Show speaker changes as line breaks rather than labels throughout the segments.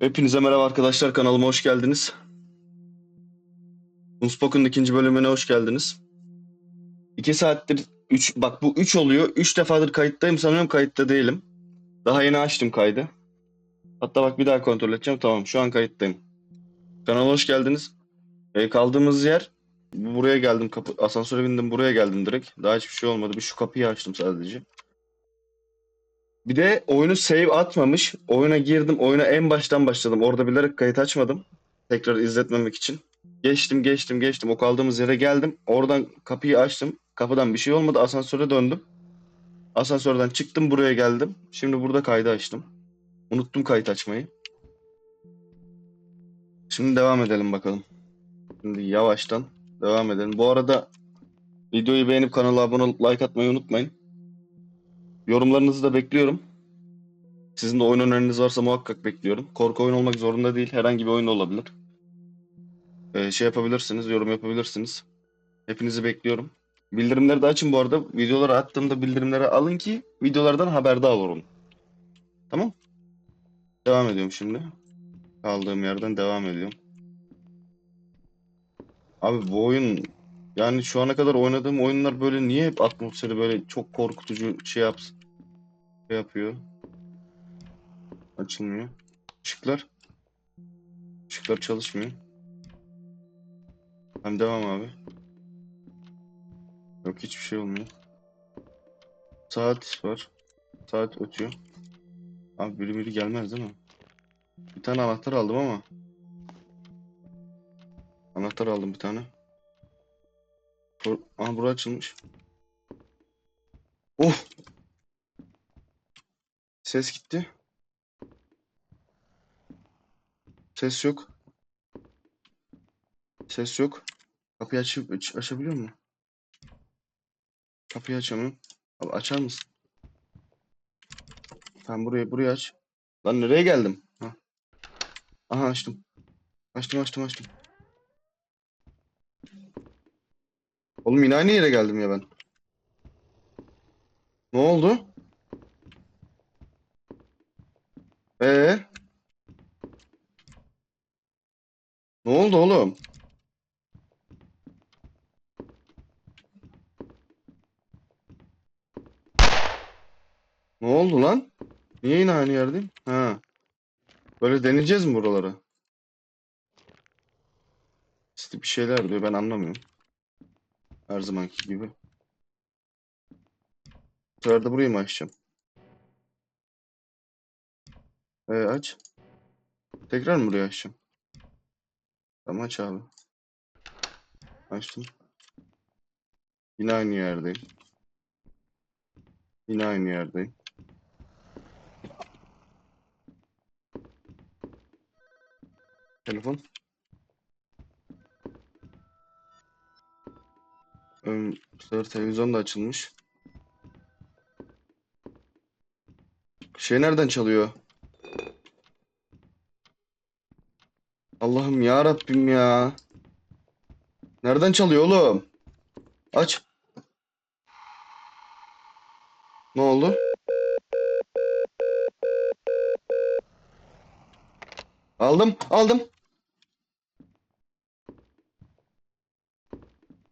Hepinize merhaba arkadaşlar kanalıma hoş geldiniz. Unspoken'ın ikinci bölümüne hoş geldiniz. İki saattir 3 bak bu 3 oluyor. 3 defadır kayıttayım sanıyorum kayıtta değilim. Daha yeni açtım kaydı. Hatta bak bir daha kontrol edeceğim. Tamam şu an kayıttayım. Kanala hoş geldiniz. Ee, kaldığımız yer buraya geldim. Kapı, asansöre bindim buraya geldim direkt. Daha hiçbir şey olmadı. Bir şu kapıyı açtım sadece. Bir de oyunu save atmamış. Oyuna girdim. Oyuna en baştan başladım. Orada bilerek kayıt açmadım. Tekrar izletmemek için. Geçtim, geçtim, geçtim. O kaldığımız yere geldim. Oradan kapıyı açtım. Kapıdan bir şey olmadı. Asansöre döndüm. Asansörden çıktım. Buraya geldim. Şimdi burada kaydı açtım. Unuttum kayıt açmayı. Şimdi devam edelim bakalım. Şimdi yavaştan devam edelim. Bu arada videoyu beğenip kanala abone olup like atmayı unutmayın. Yorumlarınızı da bekliyorum. Sizin de oyun öneriniz varsa muhakkak bekliyorum. Korku oyun olmak zorunda değil. Herhangi bir oyun olabilir. Ee, şey yapabilirsiniz, yorum yapabilirsiniz. Hepinizi bekliyorum. Bildirimleri de açın bu arada. Videoları attığımda bildirimleri alın ki videolardan haberdar olun. Tamam? Devam ediyorum şimdi. Kaldığım yerden devam ediyorum. Abi bu oyun yani şu ana kadar oynadığım oyunlar böyle niye hep atmosferi böyle çok korkutucu şey yapsın? Şey yapıyor. Açılmıyor. Işıklar. Işıklar çalışmıyor. Hem devam abi. Yok hiçbir şey olmuyor. Saat var. Saat ötüyor. Abi biri biri gelmez değil mi? Bir tane anahtar aldım ama. Anahtar aldım bir tane. Aha bura açılmış. Oh! Ses gitti. Ses yok. Ses yok. Kapıyı açıp aç açabiliyor mu? Kapıyı açamıyorum. Abi açar mısın? Tamam burayı burayı aç. Lan nereye geldim? Ha. Aha açtım. Açtım açtım açtım. Oğlum yine aynı yere geldim ya ben. Ne oldu? Ee? Ne oldu oğlum? Ne oldu lan? Niye yine aynı yerdeyim? Ha. Böyle deneyeceğiz mi buraları? İşte bir şeyler diyor ben anlamıyorum. Her zamanki gibi. Bu sefer de burayı mı açacağım? Ee, aç. Tekrar mı burayı açacağım? Tamam aç abi. Açtım. Yine aynı yerdeyim. Yine aynı yerdeyim. Telefon. Ön, bu sefer televizyon da açılmış. Şey nereden çalıyor? Allah'ım ya Rabbim ya. Nereden çalıyor oğlum? Aç. Ne oldu? Aldım, aldım.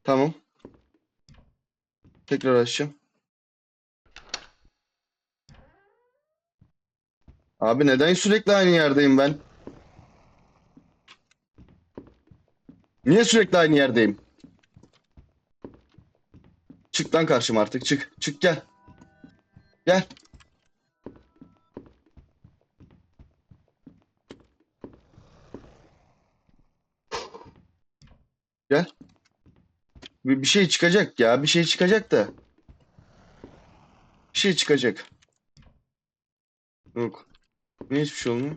Tamam. Tekrar açacağım. Abi neden sürekli aynı yerdeyim ben? Niye sürekli aynı yerdeyim? Çık lan karşıma artık çık. Çık gel. Gel. Gel. Bir, bir şey çıkacak ya. Bir şey çıkacak da. Bir şey çıkacak. Yok. Niye hiçbir şey olmuyor?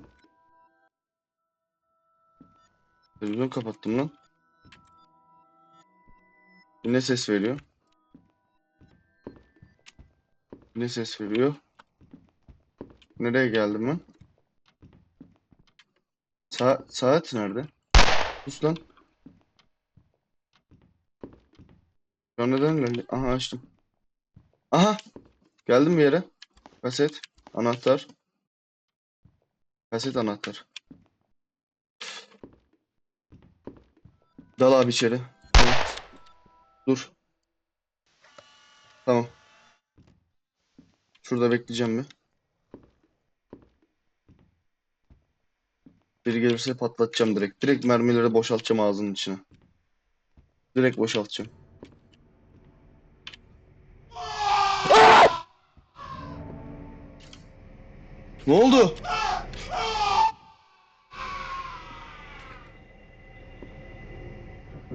Televizyonu kapattım lan. Ne ses veriyor? Ne ses veriyor? Nereye geldim ben? Sa saat nerede? Sus lan. Ben neden geldi? Aha açtım. Aha! Geldim bir yere. Kaset. Anahtar. Kaset anahtar. Dal abi içeri. Dur. Tamam. Şurada bekleyeceğim bir. Biri gelirse patlatacağım direkt. Direkt mermileri boşaltacağım ağzının içine. Direkt boşaltacağım. Ne oldu?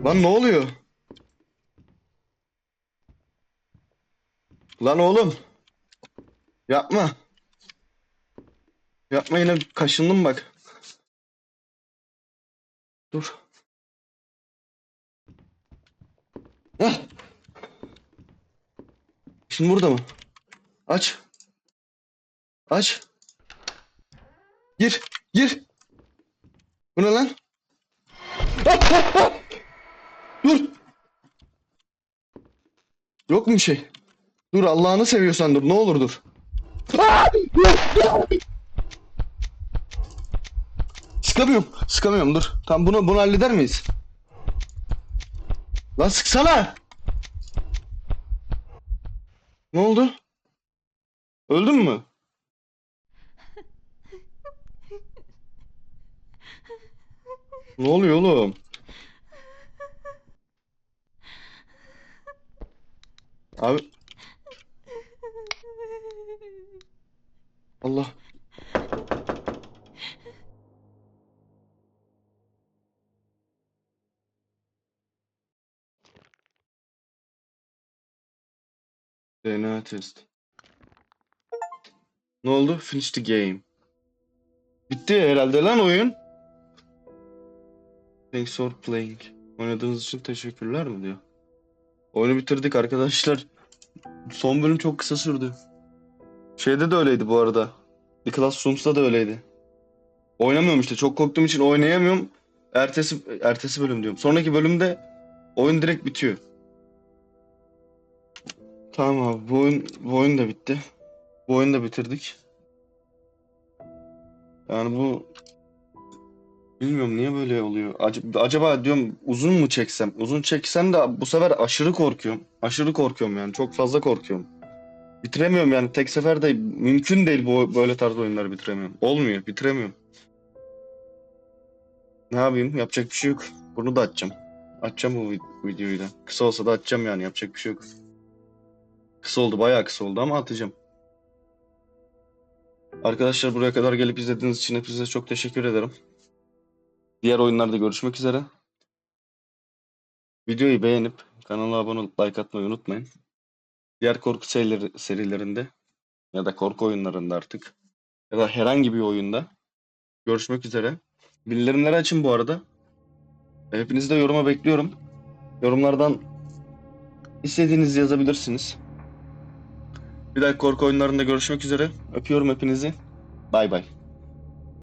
Lan ne oluyor? Lan oğlum. Yapma. Yapma yine kaşındım bak. Dur. Heh. Şimdi burada mı? Aç. Aç. Gir. Gir. Bu ne lan? Hop, hop, hop. Dur. Yok mu bir şey? Dur Allah'ını seviyorsan dur. Ne olur dur. Sıkamıyorum. Sıkamıyorum dur. Tamam bunu bunu halleder miyiz? Lan sıksana. Ne oldu? Öldün mü? Ne oluyor oğlum? Abi Allah. DNA test. Ne oldu? Finish the game. Bitti herhalde lan oyun. Thanks for playing. Oynadığınız için teşekkürler mi diyor. Oyunu bitirdik arkadaşlar. Son bölüm çok kısa sürdü. Şeyde de öyleydi bu arada. The Classrooms'da da öyleydi. Oynamıyorum işte. Çok korktuğum için oynayamıyorum. Ertesi ertesi bölüm diyorum. Sonraki bölümde oyun direkt bitiyor. Tamam abi. Bu oyun, bu oyun da bitti. Bu oyunu da bitirdik. Yani bu bilmiyorum niye böyle oluyor. Ac- acaba diyorum uzun mu çeksem? Uzun çeksem de bu sefer aşırı korkuyorum. Aşırı korkuyorum yani. Çok fazla korkuyorum. Bitiremiyorum yani. Tek seferde mümkün değil bu böyle tarz oyunları bitiremiyorum. Olmuyor. Bitiremiyorum. Ne yapayım? Yapacak bir şey yok. Bunu da açacağım. Açacağım bu vid- videoyu da. Kısa olsa da açacağım yani. Yapacak bir şey yok. Kısa oldu. Bayağı kısa oldu ama atacağım. Arkadaşlar buraya kadar gelip izlediğiniz için hepinize çok teşekkür ederim. Diğer oyunlarda görüşmek üzere. Videoyu beğenip kanala abone olup like atmayı unutmayın. Diğer korku serileri, serilerinde ya da korku oyunlarında artık ya da herhangi bir oyunda görüşmek üzere. Bildirimleri açın bu arada. Hepinizi de yoruma bekliyorum. Yorumlardan istediğinizi yazabilirsiniz. Bir dahaki korku oyunlarında görüşmek üzere. Öpüyorum hepinizi. Bay bay.